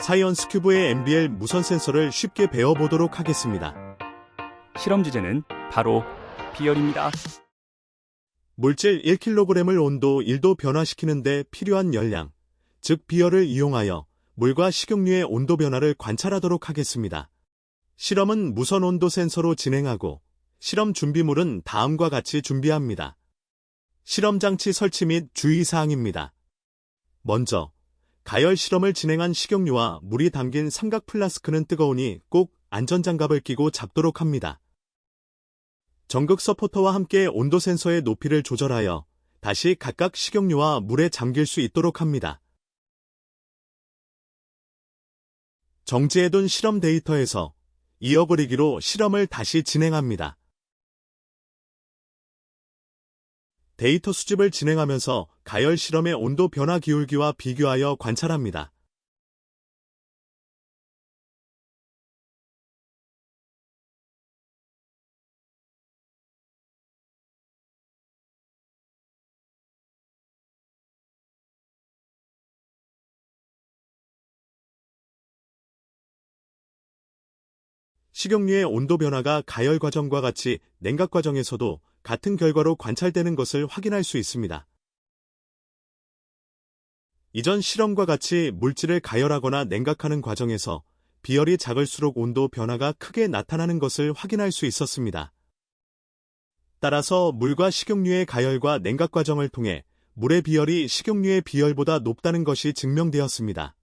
사이언스 큐브의 MBL 무선 센서를 쉽게 배워보도록 하겠습니다. 실험 주제는 바로 비열입니다. 물질 1kg을 온도 1도 변화시키는 데 필요한 열량, 즉 비열을 이용하여 물과 식용유의 온도 변화를 관찰하도록 하겠습니다. 실험은 무선 온도 센서로 진행하고 실험 준비물은 다음과 같이 준비합니다. 실험 장치 설치 및 주의사항입니다. 먼저 가열 실험을 진행한 식용유와 물이 담긴 삼각 플라스크는 뜨거우니 꼭 안전장갑을 끼고 잡도록 합니다. 전극 서포터와 함께 온도 센서의 높이를 조절하여 다시 각각 식용유와 물에 잠길 수 있도록 합니다. 정지해둔 실험 데이터에서 이어그리기로 실험을 다시 진행합니다. 데이터 수집을 진행하면서 가열 실험의 온도 변화 기울기와 비교하여 관찰합니다. 식용유의 온도 변화가 가열 과정과 같이 냉각 과정에서도 같은 결과로 관찰되는 것을 확인할 수 있습니다. 이전 실험과 같이 물질을 가열하거나 냉각하는 과정에서 비열이 작을수록 온도 변화가 크게 나타나는 것을 확인할 수 있었습니다. 따라서 물과 식용유의 가열과 냉각 과정을 통해 물의 비열이 식용유의 비열보다 높다는 것이 증명되었습니다.